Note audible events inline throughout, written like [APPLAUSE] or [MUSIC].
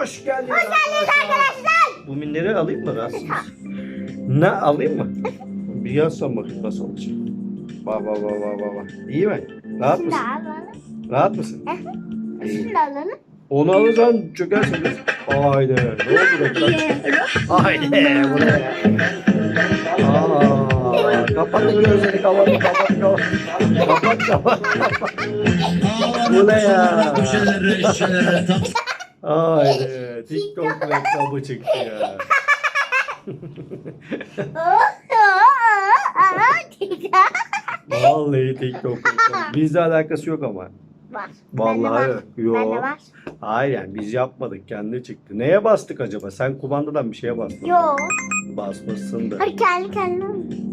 Hoş geldiniz Hoş geldiniz arkadaşlar. Bu minleri alayım mı rahatsız? Ne alayım mı? Bir yazsam bakayım nasıl olacak. Bak bak bak bak bak, bak. İyi mi? Rahat Şimdi mısın? alalım. Rahat mısın? Şimdi alalım. Onu alırsan çökersin kız. Haydi. Ne oldu reklam? Haydi. Bu ne ya? Aa, kapatın gözleri kapat kapat kapat. Kapat kapat. Bu ne ya? Köşelere, şişelere tam Haydi. TikTok reklamı çıktı ya. Vallahi TikTok reklamı. Bizle alakası yok ama. Var. Vallahi yok. Bende var. Hayır yani biz yapmadık. Kendi çıktı. Neye bastık acaba? Sen kumandadan bir şeye bastın. Yok. Basmışsın da. Hadi kendi kendine.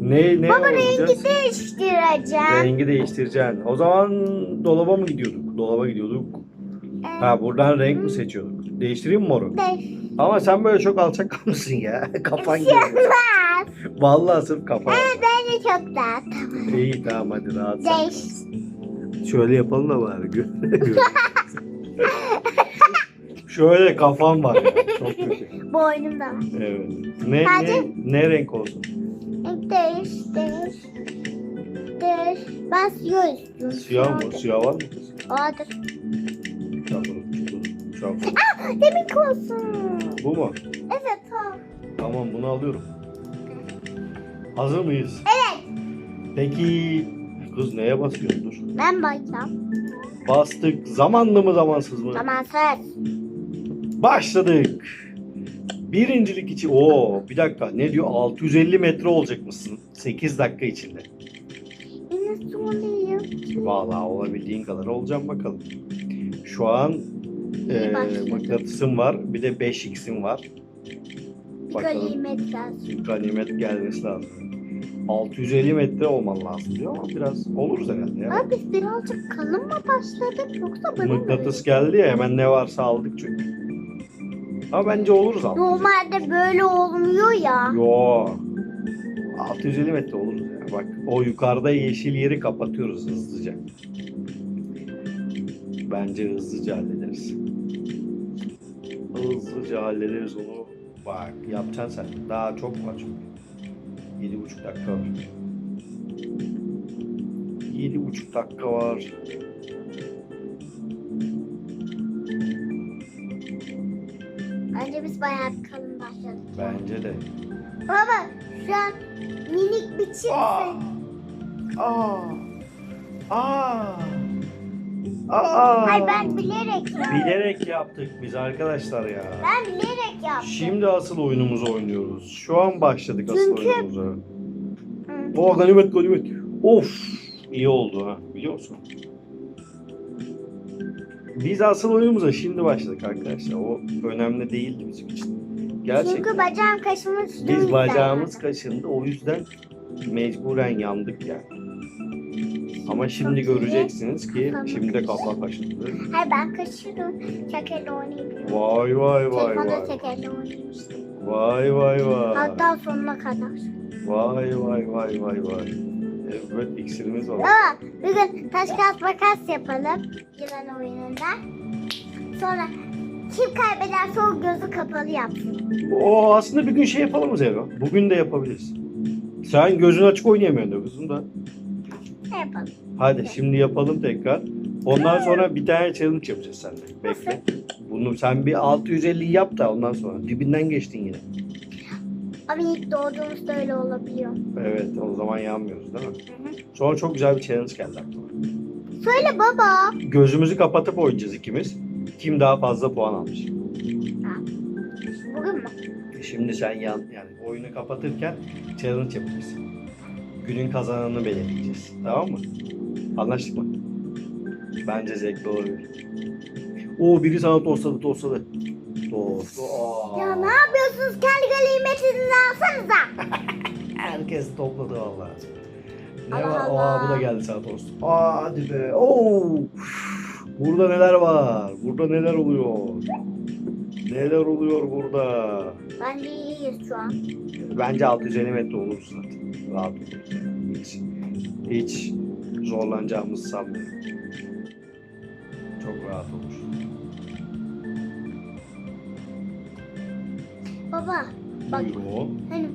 Ne ne Baba rengi değiştireceğim. Rengi değiştireceksin. O zaman dolaba mı gidiyorduk? Dolaba gidiyorduk. Ha buradan renk mi seçiyorduk? Değiştireyim mi moru? Değiş. Ama sen böyle çok alçak kalmışsın ya. [LAUGHS] Kafan. Var. Vallahi sırf kafa. Evet bence çok daha. İyi tamam hadi rahat sen. Değiş. Şöyle yapalım da bari. [LAUGHS] Şöyle kafam var ya. Çok kötü. Boynum da var. Evet. Ne, ne, ne renk olsun? Değiş. Değiş. Değiş. Ben siyah istiyorum. Siyah mı? Siyah var mı kız? Çakırım, çakırım. Demek olsun. Bu mu? Evet tamam. Tamam bunu alıyorum. Hazır mıyız? Evet. Peki kız neye basıyorsun dur. Ben bakacağım. Bastık. Zamanlı mı zamansız mı? Tamam söz. Başladık. Birincilik için. Oo bir dakika ne diyor? 650 metre olacak mısın? 8 dakika içinde. Yine sonuyum. Vallahi olabildiğin kadar olacağım bakalım. Şu an e, mıknatısım var. Bir de 5x'im var. Bakalım. ganimet lazım. Ganimet gelmesi lazım. 650 metre olman lazım diyor ama biraz oluruz herhalde ya. Abi biz birazcık kalın mı başladık yoksa mi? Mıknatıs geldi ya hemen ne varsa aldık çünkü. Ama bence oluruz abi. Normalde böyle olmuyor ya. Yo. 650 metre oluruz ya. Bak o yukarıda yeşil yeri kapatıyoruz hızlıca. Bence hızlıca hallederiz. Hızlıca hallederiz onu. Bak yapacaksın sen. Daha çok var çünkü. 7,5 dakika var. 7,5 dakika var. Bence biz bayağı kalın başladık. Bence de. Baba şu an minik bir çift. Aa! Aa! Aa! Aa! Hayır ben bilerek yaptım. Bilerek yaptık biz arkadaşlar ya. Ben bilerek yaptım. Şimdi asıl oyunumuzu oynuyoruz. Şu an başladık asıl Çünkü- oyunumuza. Oh ganimet ganimet. Of iyi oldu ha biliyor musun? Biz asıl oyunumuza şimdi başladık arkadaşlar. O önemli değildi bizim için. Gerçekten. Çünkü bacağım kaşımış. Biz bacağımız kaşındı o yüzden mecburen yandık yani. Ama şimdi göreceksiniz ki şimdi de kafa kaşındı. Hayır ben kaşırım. Tekerle oynayabiliyorum. Vay vay vay Telefonda vay. tekerle oynamıştım. Vay vay vay. Hatta sonuna kadar. Vay vay vay vay vay. Evet iksirimiz var. Baba bugün taş kağıt makas yapalım. Yılan oyununda. Sonra kim kaybederse o gözü kapalı yapsın. O aslında bir gün şey yapalım mı Zero? Bugün de yapabiliriz. Sen gözün açık oynayamıyorsun da kızım da. Ne yapalım? Hadi şimdi yapalım tekrar. Ondan sonra bir tane challenge yapacağız seninle. Bekle. Bunu sen bir 650 yap da ondan sonra. Dibinden geçtin yine. Ama ilk doğduğumuzda öyle olabiliyor. Evet o zaman yanmıyoruz değil mi? Hı hı. Sonra çok güzel bir challenge geldi aklıma. Söyle baba. Gözümüzü kapatıp oynayacağız ikimiz. Kim daha fazla puan almış. Bugün mü? Şimdi sen yan, yani oyunu kapatırken challenge yapacağız. Günün kazananını belirleyeceğiz. Tamam mı? Anlaştık mı? Bence zevkli olabilir. Oo biri sana tosladı tosladı. Tost. Aa. Ya ne yapıyorsunuz? Kendi ganimetinizi alsanıza. [LAUGHS] Herkes topladı vallahi. Ne Allah var? Allah. Aa bu da geldi sana tost. Aa hadi be. Oo. Burada neler var? Burada neler oluyor? Neler oluyor burada? Bence iyiyiz şu an. Bence 650 metre oluruz zaten. Rahat oluruz. yani. Hiç, hiç zorlanacağımızı sanmıyorum. Çok rahat olur. Baba bak Buyurun. hani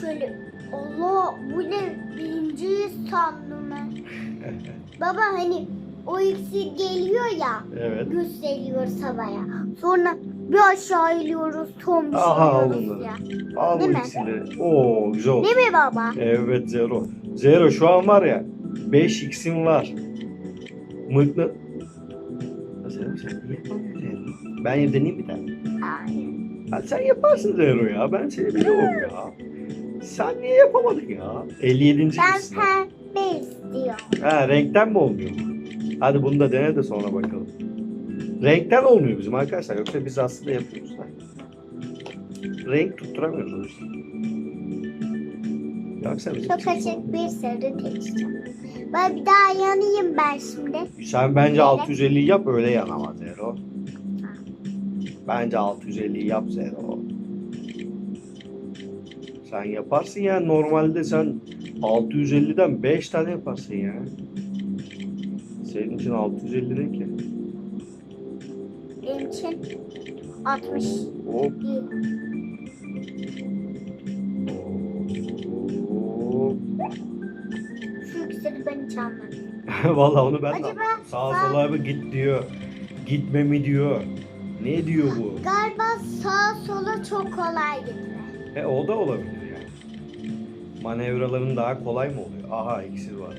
şöyle Allah bu ne birinci sandım ben. [LAUGHS] Baba hani o iksir geliyor ya Evet. gösteriyor havaya. Sonra bir aşağı iniyoruz son bir Aha, şey aldım ya. Al bu Değil mi? Oo güzel oldu. Değil mi baba? Evet Zero. Zero şu an var ya 5x'im var. Mıkna... Ya Zero sen niye yapamıyorsun Zero? Ben deneyeyim bir tane. Hayır. Ha, sen yaparsın Zero ya. Ben seni biliyorum ya. Sen niye yapamadın ya? 57. Ben misin? pembe istiyorum. Ha renkten mi olmuyor? Hadi bunu da dene de sonra bakalım. Renkten olmuyor bizim arkadaşlar. Yoksa biz aslında yapıyoruz da. Renk tutturamıyoruz yüzden. Yoksa bizim Çok açık bir sarı seçeceğim. Ben bir daha yanayım ben şimdi. Sen bence Böyle. 650'yi yap öyle yanama Zero. Bence 650'yi yap Zero. Sen yaparsın ya normalde sen 650'den 5 tane yaparsın ya. Senin için 650 ne ki? Hiç anlamadım. [LAUGHS] Vallahi onu ben de Acaba anlamadım. Sağa sağ- sola mı git diyor. Gitme mi diyor. Ne diyor bu? Galiba sağa sola çok kolay gitme. E o da olabilir yani. Manevraların daha kolay mı oluyor? Aha iksir var.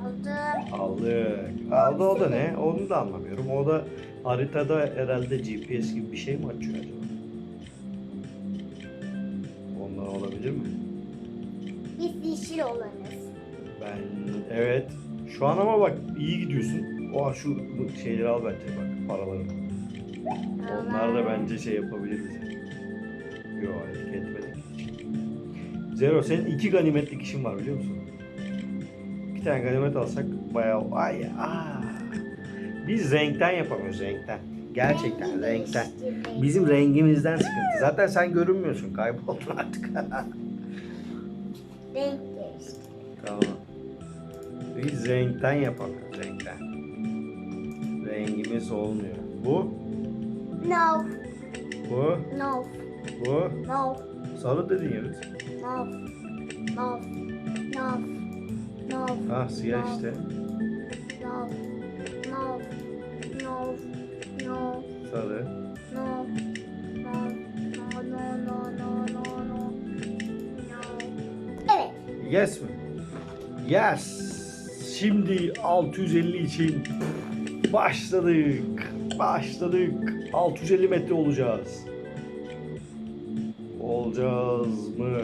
Aldım. Aldık. Aldı o da ne? Onu da anlamıyorum. O da haritada herhalde GPS gibi bir şey mi açıyor acaba? Ondan olabilir mi? Biz yeşil olanız. Ben evet. Şu an ama bak iyi gidiyorsun. Oha şu şeyleri al bence bak paraları. Onlar da bence şey yapabilir bize. Yok etki etmedik. Zero senin iki ganimetlik işin var biliyor musun? İki tane ganimet alsak bayağı ay aa. Biz renkten yapamıyoruz renkten. Gerçekten renkten. Bizim rengimizden sıkıntı. Zaten sen görünmüyorsun. Kayboldun artık. [LAUGHS] Renk tamam. Biz renkten yapamıyoruz renkten. Rengimiz olmuyor. Bu, No, bu, no, bu. no, Sarı dedin ya. no, no, no, no, Ah siyah No. işte. no, no, no, no, Sarı. no, no, no, no, no, no, no. Evet. Yes mi? Yes. Şimdi 650 için başladık. Başladık. 650 metre olacağız. Olacağız mı?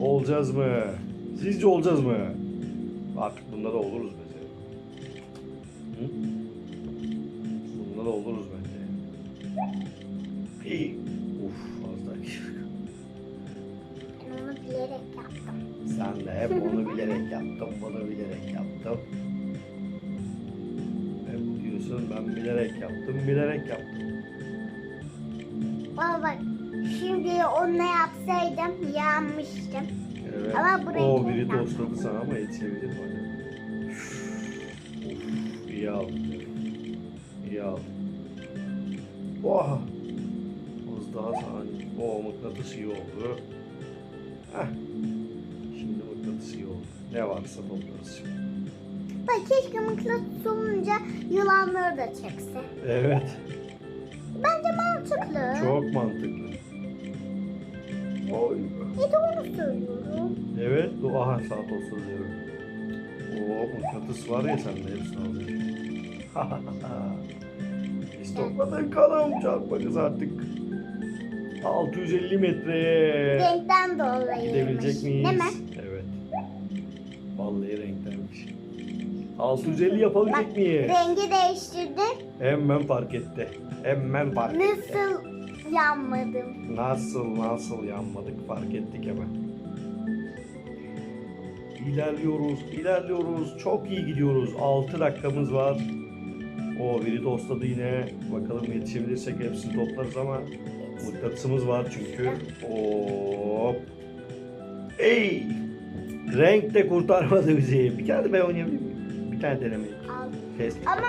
Olacağız mı? Sizce olacağız mı? Artık bunda da oluruz mesela. Hı? Bunda da oluruz bence. İyi. Uf az daha Ben onu bilerek yaptım. Sen de hep onu bilerek yaptım, bunu bilerek yaptım. Hep diyorsun ben bilerek yaptım, bilerek yaptım. Baba bak, şimdi onunla yapsaydım yanmıştım. Evet. Ama bu o renk biri yaptım. tosladı sana ama yetişebilir mi acaba? Of, iyi aldın. İyi aldın. Oha! Az daha saniye. O mıknatıs iyi oldu. Heh. Şimdi mıknatıs iyi oldu. Ne varsa toplarız şimdi. Bak keşke mıknatıs olunca yılanları da çekse. Evet. Bence mantıklı. Çok mantıklı. Oy. Bir de onu söylüyorum. Do Aha saat olsun diyorum. Oo mıknatıs var ya sende hepsini alacağım. [LAUGHS] Biz topladık kalım çarpma kız artık. 650 metreye Renkten dolayı. gidebilecek miyiz? Değil mi? Evet. Vallahi renklenmiş. 650 yapabilecek Bak miyiz? rengi değiştirdi. Hemen fark etti. Hemen fark etti. Nasıl yanmadım? Nasıl nasıl yanmadık fark ettik hemen. İlerliyoruz, ilerliyoruz. Çok iyi gidiyoruz. 6 dakikamız var. O biri tosladı yine. Bakalım yetişebilirsek hepsini toplarız ama mıknatısımız var çünkü. Hop. Ey! Renk de kurtarmadı bizi. Bir de ben oynayabilir miyim? Bir tane denemeyi. Test. Ama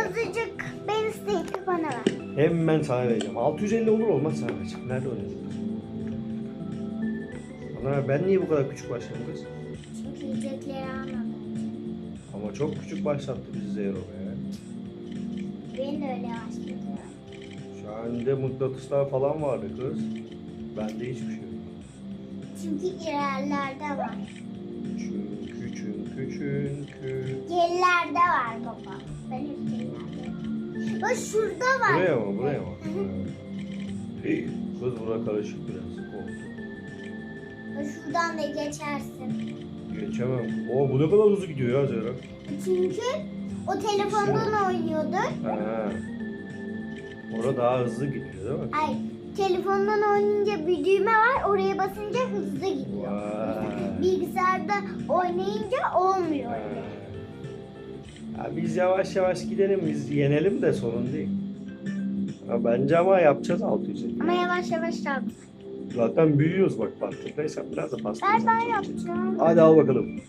azıcık ben isteyip bana ver. Hemen sana vereceğim. 650 olur olmaz sana vereceğim. Nerede oynadın kız? Ana ben niye bu kadar küçük başladım kız? Yiyecekleri almadım. Ama çok küçük başlattı bizi Zero be. Beni de öyle başladı. Anda mıknatıslar falan vardı kız. Bende hiçbir şey yok. Çünkü ilerlerde var. Çünkü çünkü çünkü. Gerilerde var baba. Ben hep gerilerde. Bak şurada var. Buraya mı? Buraya mı? Hı hı. İyi. Kız bura karışık biraz. Bak şuradan da geçersin. Geçemem. Oo bu ne kadar hızlı gidiyor ya Zehra. Çünkü o telefondan oynuyorduk. Ha. Orada daha hızlı gidiyor değil mi? Ay telefondan oynayınca bir düğme var. Oraya basınca hızlı gidiyor. Vay. Bilgisayarda oynayınca olmuyor. Ha. öyle. Ya biz yavaş yavaş gidelim, biz yenelim de sorun değil. Ha, bence ama yapacağız 600 Ama yavaş yavaş yap. Zaten büyüyoruz bak farkındaysan biraz da pasta. Ver ben yapacağım. Hadi al bakalım.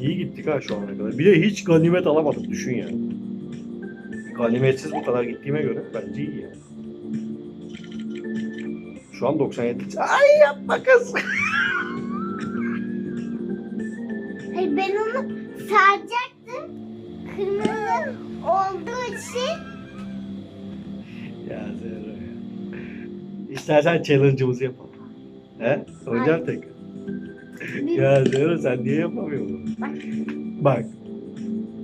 İyi gittik ha şu ana kadar. Bir de hiç ganimet alamadık düşün yani. Ganimetsiz bu kadar gittiğime göre bence iyi yani. Şu an 97. Ay yapma kız. [LAUGHS] Hayır ben onu saracaktım. Kırmızı olduğu için ya Zehra ya. İstersen challenge'ımızı yapalım. He? Tekrar. bir Ya Zehra sen niye yapamıyorsun? Bak. Bak.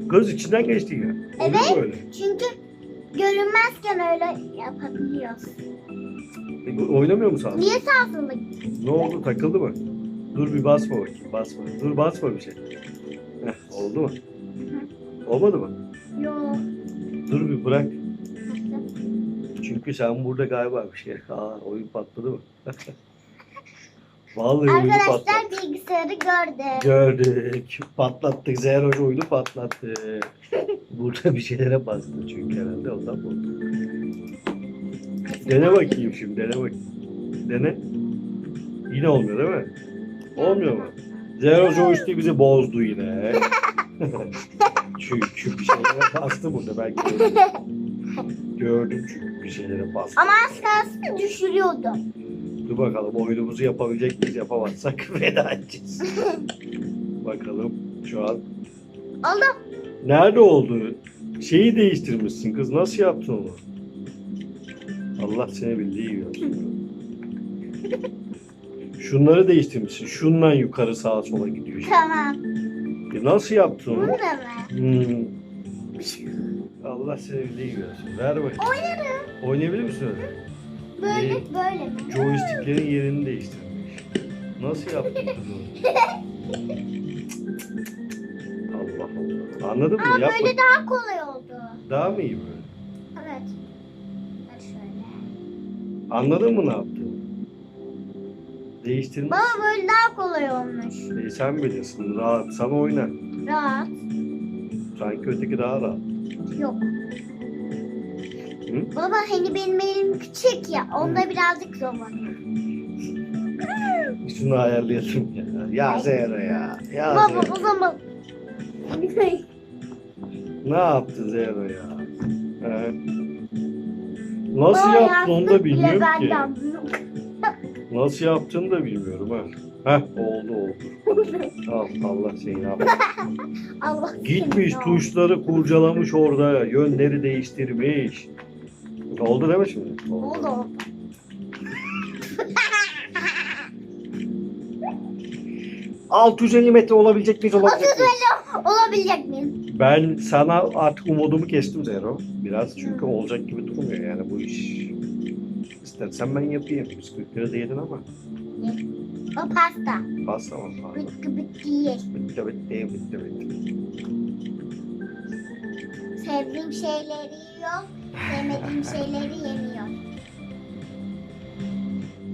Kız içinden geçti ya. Olur Evet. böyle. çünkü görünmezken öyle yapabiliyoruz. Peki, oynamıyor musun sen? Niye sağ sola Ne oldu? Takıldı mı? Dur bir basma bakayım. Basma. Dur basma bir şey. Heh, oldu mu? Olmadı mı? Yok. Dur bir bırak. Çünkü sen burada galiba bir şey. Aa oyun patladı mı? [LAUGHS] Vallahi Arkadaşlar patlattı. bilgisayarı gördü. Gördük. Patlattık. Zero oyunu patlattı. [LAUGHS] Burada bir şeylere bastı çünkü herhalde ondan oldu. Dene bakayım şimdi. Dene bakayım. Dene. Yine olmuyor değil mi? Olmuyor mu? Zero joystick bizi bozdu yine. [LAUGHS] çünkü bir şeylere bastı burada. Gördüm. [LAUGHS] Gördüm çünkü bir şeylere bastı. Ama az kalsın düşürüyordu. Dur bakalım oyunumuzu yapabilecek miyiz? Yapamazsak [LAUGHS] veda edeceğiz. bakalım şu an. Oldu. Nerede oldu? Şeyi değiştirmişsin kız. Nasıl yaptın onu? Allah seni bildiği gibi. Şunları değiştirmişsin. Şundan yukarı sağa sola gidiyor. Tamam. E nasıl yaptın Bunu onu? da mı? Hmm. Allah seni bildiği gibi. Ver bakayım. Oynarım. Oynayabilir misin öyle? Böyle mi? Joysticklerin yerini değiştirmiş. Nasıl yaptın kız onu? Allah Allah. Anladın mı? Aa Yap böyle daha kolay oldu. Daha mı iyi böyle? Evet. Bak şöyle. Anladın mı ne yaptığını? Değiştirmiş. Baba böyle daha kolay olmuş. E, sen bilirsin. Rahat. Sana oyna. Rahat. Sanki öteki daha rahat. Yok. Hı? Baba hani benim elim küçük ya. Onda birazcık zor oluyor. Şunu ayarlayasın ya. Ya Zehra ya. Ya Baba Zehra. o zaman. Ne yaptın Zehra ya? He? Nasıl Baba yaptın onu da bilmiyorum ki. benden. Nasıl yaptığını da bilmiyorum ha. Heh oldu oldu. Tamam Allah seni yaptı. [LAUGHS] Allah Gitmiş tuşları kurcalamış orada. Yönleri değiştirmiş. Oldu değil mi şimdi? Oldu oldu. 650 metre olabilecek miyiz olabilecek miyiz? Olabilecek miyim? Ben sana artık umudumu kestim Zero. Biraz çünkü olacak gibi durmuyor yani bu iş. İstersen ben yapayım. Bisküvileri de yedin ama. O pasta. Pasta mı? Pardon. Bitti bitti ye. Bitti bitti bitti bitti. Sevdiğim şeyleri yiyor. Sevmediğim şeyleri yemiyor.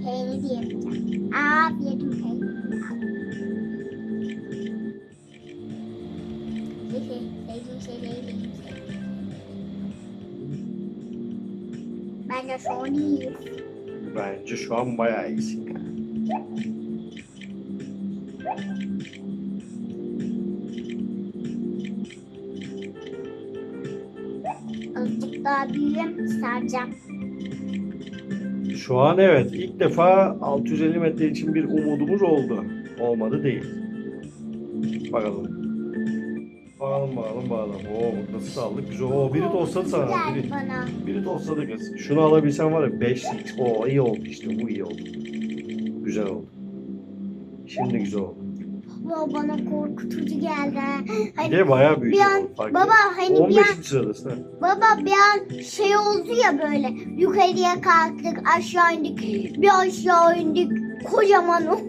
Peynir yemeyeceğim. Aa yedim peynir. Sevdiğim şeyleri yiyeyim. Ben de şu an iyiyim. Bence şu an bayağı iyisin. Daha büyüyeyim saracağım. Şu an evet ilk defa 650 metre için bir umudumuz oldu. Olmadı değil. Bakalım. Bakalım bakalım bakalım. Oo nasıl aldık güzel. Oo biri tosladı sana. Biri, biri tosladı kız. Şunu alabilsen var ya 5 Oo iyi oldu işte bu iyi oldu. Güzel oldu. Şimdi güzel oldu. Baba bana korkutucu geldi. Bir Hani de bayağı büyük. bir an fark baba hani bir 15. an sıradasın ha. baba bir an şey oldu ya böyle yukarıya kalktık aşağı indik bir aşağı indik kocaman o.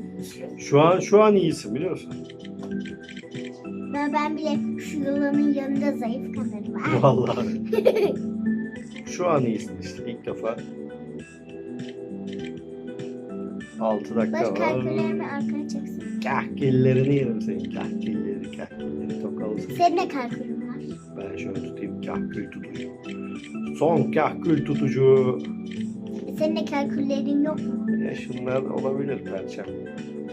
Şu an şu an iyisin biliyor musun? Ben, ben bile şu yılanın yanında zayıf kalırım. Ah. Vallahi. [LAUGHS] Şu an iyisin işte ilk defa. 6 dakika Baş var. kalkülerimi arkana çeksin. Kahkillerini yerim senin. Kahkilleri, kahkilleri tokalısın. Senin de kalkülün var. Ben şöyle tutayım kahkül tutucu. Son kahkül tutucu. Senin de kalküllerin yok mu? Ya şunlar olabilir perçem.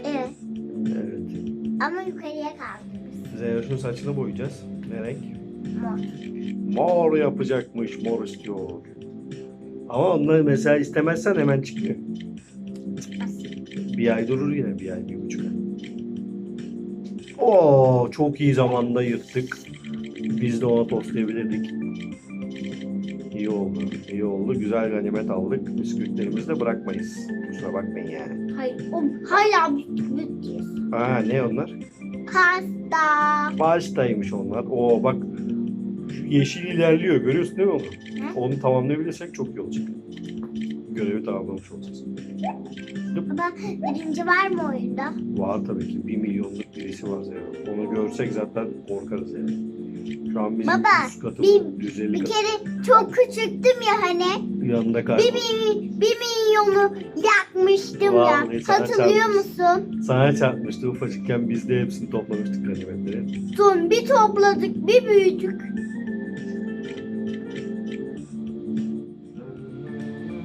Evet. Evet. Ama yukarıya kaldırırız. Zeynep'in saçını boyayacağız. Ne renk? Mor. Mor yapacakmış. Mor istiyor. Ama onları mesela istemezsen hemen çıkıyor. Çıkmaz. Bir ay durur yine bir ay, bir buçuk. Oo, çok iyi zamanda yırttık. Biz de ona tostlayabilirdik. İyi oldu, iyi oldu. Güzel ganimet aldık. Bisküvitlerimizi de bırakmayız. Kusura bakmayın yani. Hayır. O hala diyorsun. Ha ne onlar? Pasta. Pastaymış onlar. Oo bak şu yeşil ilerliyor. Görüyorsun değil mi onu? Hı? Onu tamamlayabilirsek çok iyi olacak. Görevi tamamlamış olacağız. Baba birinci var mı oyunda? Var tabii ki. Bir milyonluk birisi var Zeyno. Onu görsek zaten korkarız yani. Şu an bizim Baba, üst katımız bir- 150 Bir kere çok küçüktüm ya hani. Yanında Bir, kayboldu. bir, bir milyonu yakmıştım Vallahi ya. sana Hatırlıyor çarpmış. musun? Sana çarpmıştı ufacıkken biz de hepsini toplamıştık ganimetleri. Son bir topladık bir büyüdük.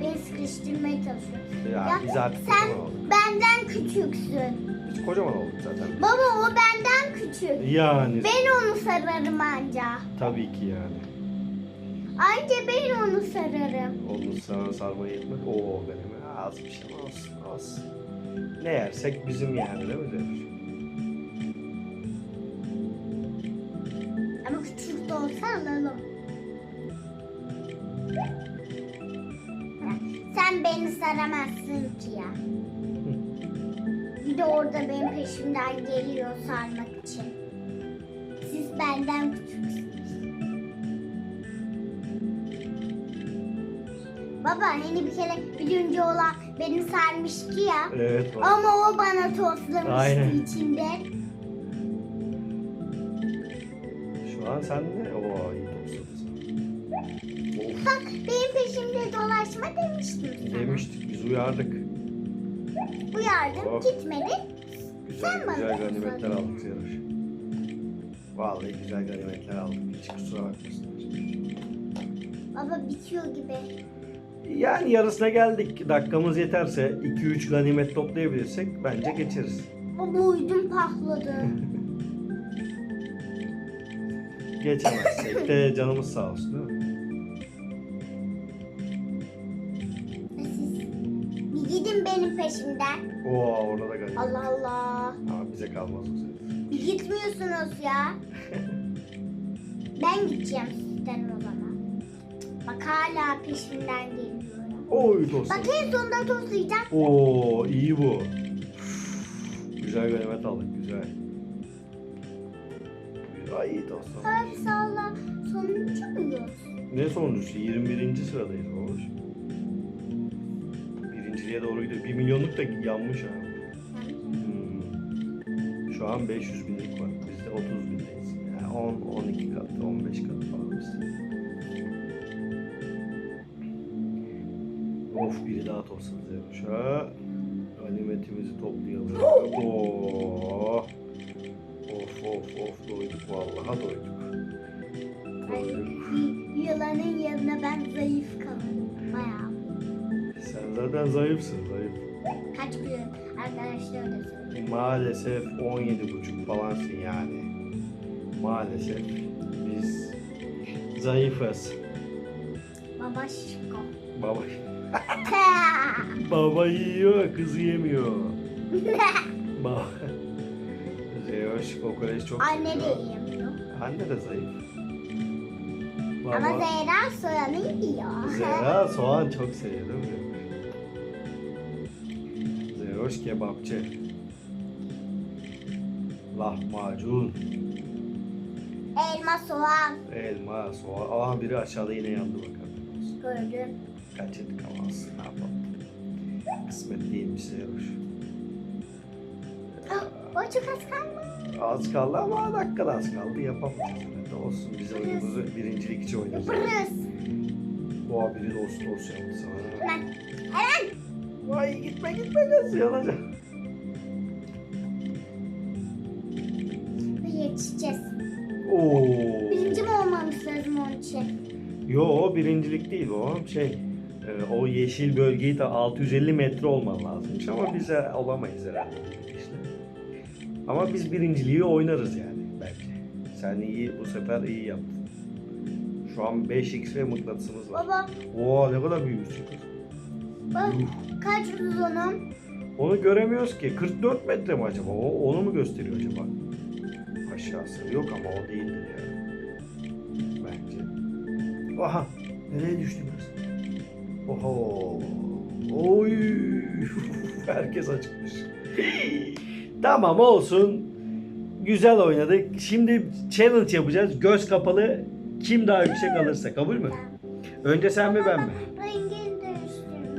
Beni sıkıştırmaya çalışıyor. Ya, biz artık sen-. Benden Küçüksün. Kocaman olduk zaten. Baba o benden küçük. Yani Ben onu sararım anca. tabii ki yani. Anca ben onu sararım. Onu sana sarmaya yetmez. Oo benim az bir şey olsun az. Ne yersek bizim yani değil mi Zeyno? Ama küçük de olsa alalım. Sen beni saramazsın ki ya. De orada benim peşimden geliyor sarmak için. Siz benden küçüksünüz. Baba hani bir kere birinci olan beni sarmıştı ya. Evet var. Ama o bana toslamıştı Aynen. içinde. Şu an sen ne? Oo iyi topladın. Of. Bak benim peşimde dolaşma demiştim sana. Demiştik biz uyardık. Uyardım Oh. gitmedi. Güzel Sen bana güzel ganimetler aldık Zeynoş. Vallahi güzel ganimetler aldık. Hiç kusura bakmasınlar. Baba bitiyor gibi. Yani yarısına geldik. Dakikamız yeterse 2-3 ganimet toplayabilirsek bence geçeriz. Baba uydum pahladı. [LAUGHS] Geçemezsek de canımız sağ olsun değil mi? peşimden. Oo orada da kaçtı. Allah Allah. Ama bize kalmaz o senin. Gitmiyorsunuz ya. [LAUGHS] ben gideceğim sizden o zaman. Bak hala peşimden geliyorum. Oy dostum. Bak en sonunda toslayacak. Oo iyi bu. güzel ganimet aldık güzel. Ay dostum. Abi salla. Sonuncu muyuz? Ne sonucu? 21. sıradayız babuş. 500'lüye doğru gidiyor. 1 milyonluk da yanmış ha. Hmm. Şu an 500 binlik var. Biz de 30 bindeyiz. Yani 10, 12 kat, 15 kat falan biz. Of biri daha topsanız yapmış ha. Alimetimizi toplayalım. Oh. Of of of doyduk vallahi doyduk. Doyduk. Yılanın yanına ben zayıf kaldım. Bayağı. Sen zaten zayıfsın zayıf. Kaç kilo arkadaşlar da söylüyor. Maalesef 17,5 falansın yani. Maalesef biz zayıfız. Baba şişko. Baba! [LAUGHS] Baba yiyor, kızı yemiyor. [LAUGHS] Baba. Zeyoş kokoreç çok Anne de seviyor. yiyemiyor. Anne de zayıf. Ama Baba. Zehra soyanı yiyor. Zehra soğan çok seviyor değil mi? Zeyoş kebapçı. Lahmacun, Elma soğan. elma, soğan. Aa biri aşağıda yine yandı bakalım. Gördüm. Kaçırdık ama olsun, ne yapalım. Kısmet değilmiş Zeyoş. O çok az kalma. Az kaldı ama dakikada az kaldı. Yapamayacağız herhalde. Olsun biz oyunumuzu birincilik için oynuyoruz. Yaparız. Oha biri dost dost yaptı sana. Hemen. Hemen. Vay gitme gitme kız yanacak. Yetişeceğiz. Oo. Birinci mi olmamız lazım onun için? Yo o birincilik değil o şey. e, o yeşil bölgeyi de 650 metre olman lazımmış ama biz de olamayız herhalde. işte. Ama biz birinciliği oynarız yani bence. Sen iyi bu sefer iyi yaptın. Şu an 5x ve mıknatısımız var. Baba Oo ne kadar büyümüş kız. bak kaç uzunum? Onu göremiyoruz ki. 44 metre mi acaba? O, onu mu gösteriyor acaba? Aşağısı. Yok ama o değildir ya. Bence. Aha. Nereye düştü kız? Oho. Oy. [LAUGHS] Herkes acıkmış. tamam olsun. Güzel oynadık. Şimdi challenge yapacağız. Göz kapalı kim daha yüksek alırsa. Kabul mü? Önce sen mi ben mi?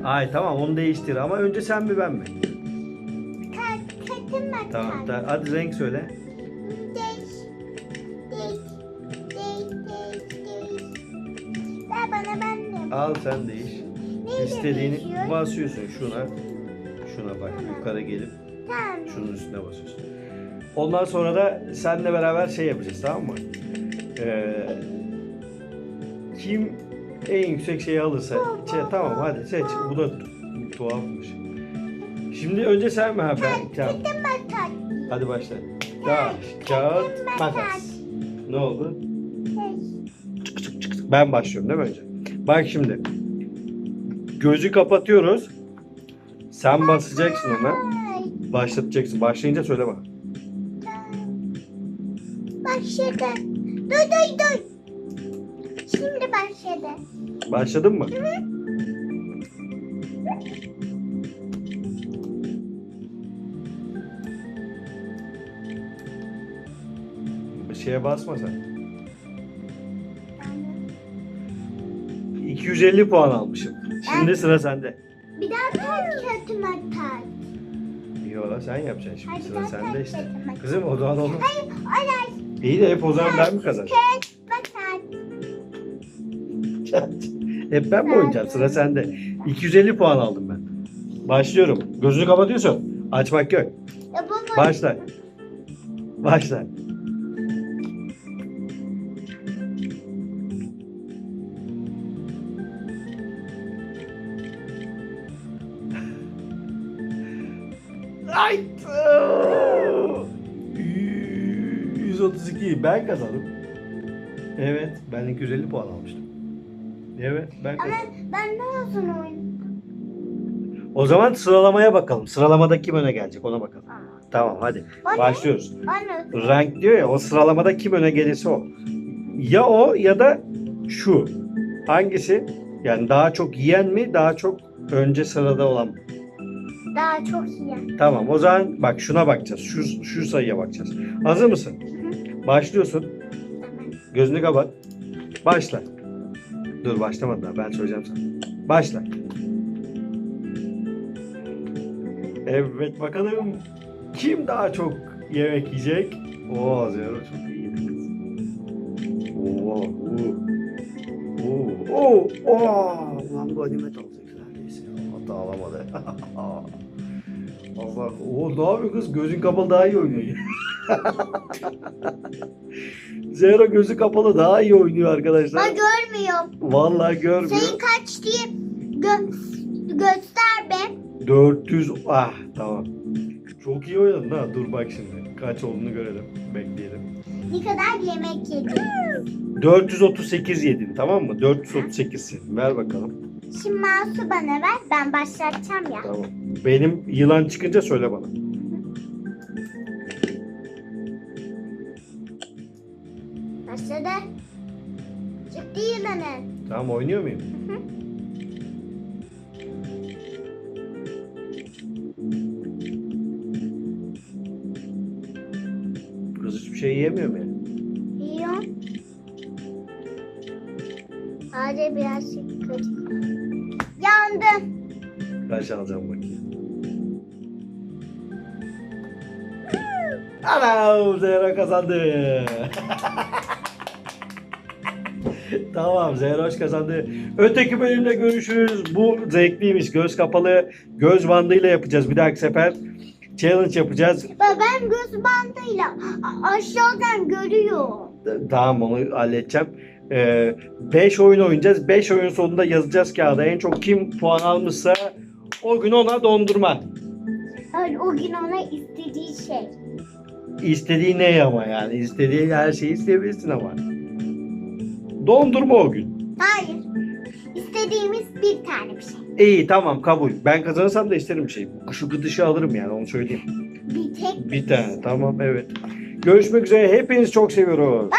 Ay tamam onu değiştir ama önce sen mi ben mi? Kalbim ben Tamam. da- hadi renk söyle. Değiş. Değiş. Değiş. Değiş. Değiş. Ver bana ben de. Al sen değiş. Neyle İstediğini değişiyor? basıyorsun şuna. Şuna bak Tamam. yukarı gelip Tamam. şunun üstüne basıyorsun. Ondan sonra da seninle beraber şey yapacağız tamam mı? Ee, kim en yüksek şeyi alırsa şey, tamam hadi seç. Bu da tu- tuhafmış. Şimdi önce sen mi? Ha, ben, tamam. Hadi başla. Taş, kağıt, makas. Ne oldu? Değiş. Ben başlıyorum değil mi önce? Bak şimdi. Gözü kapatıyoruz. Sen basacaksın ona. Başlatacaksın. Başlayınca söyle bak. Başladı. Duy duy duy. Şimdi başladı. Başladın mı? Bir şeye basma sen. 250 puan almışım. Şimdi sıra sende. Bir daha kalp kötüme kalp. Yo sen yapacaksın şimdi Hadi sıra ben sende işte. Kızım o zaman olmaz. Hayır, hayır. İyi de hep o zaman ben mi kazanacağım? Kötüme kalp. [LAUGHS] Hep ben mi oynayacağım? Sıra sende. 250 puan aldım ben. Başlıyorum. Gözünü kapatıyorsun. Açmak yok. Başla. Başla. Ay! 132 ben kazandım. Evet, ben 250 puan almıştım. Evet, ben Ama ben ne olsun oyun? O zaman sıralamaya bakalım. Sıralamada kim öne gelecek ona bakalım. Tamam hadi. O ne? Başlıyoruz. Anne. Rank diyor ya o sıralamada kim öne gelirse o. Ya o ya da şu. Hangisi? Yani daha çok yiyen mi daha çok önce sırada olan mı? Daha çok iyi. Tamam o zaman bak şuna bakacağız. Şu, şu sayıya bakacağız. Hazır mısın? Başlıyorsun. Gözünü kapat. Başla. Dur başlamadı daha ben söyleyeceğim sana. Başla. Evet bakalım kim daha çok yemek yiyecek? Oo Zero çok iyi. Oo, oo. Oo, oo, oo. Lan bu animet alacak neredeyse. Hatta alamadı. [LAUGHS] Allah. Oo ne yapıyor kız? Gözün kapalı daha iyi oynuyor. [LAUGHS] Zero gözü kapalı daha iyi oynuyor arkadaşlar. Ben görmüyorum. Vallahi görmüyor. Sayın kaç diye gö göster be. 400 ah tamam. Çok iyi oynadın ha. Dur bak şimdi. Kaç olduğunu görelim. Bekleyelim. Ne kadar yemek yedin? 438 yedin tamam mı? 438'sin. Ver bakalım. Şimdi mouse'u bana ver. Ben başlatacağım ya. Tamam. Benim yılan çıkınca söyle bana. Tamam oynuyor muyum? Kız hiçbir şey yiyemiyor mu? Yiyor. Sadece biraz kötü. Yandı. Kaç alacağım bakayım. Ana Zehra kazandı. [LAUGHS] tamam Zehra kazandı. Öteki bölümde görüşürüz. Bu zevkliymiş. Göz kapalı göz bandıyla yapacağız bir dahaki sefer. Challenge yapacağız. Ben göz bandıyla a- aşağıdan görüyor. Tamam onu halledeceğim. 5 oyun oynayacağız. 5 oyun sonunda yazacağız kağıda. En çok kim puan almışsa o gün ona dondurma. Hayır o gün ona istediği şey. İstediği ne ama yani. istediği her şeyi isteyebilirsin ama. Dondurma o gün. Hayır. İstediğimiz bir tane bir şey. İyi tamam kabul. Ben kazanırsam da isterim bir şey. Şu gıdışı alırım yani onu söyleyeyim. Bir tek Bir tane tamam evet. Görüşmek üzere. Hepinizi çok seviyoruz.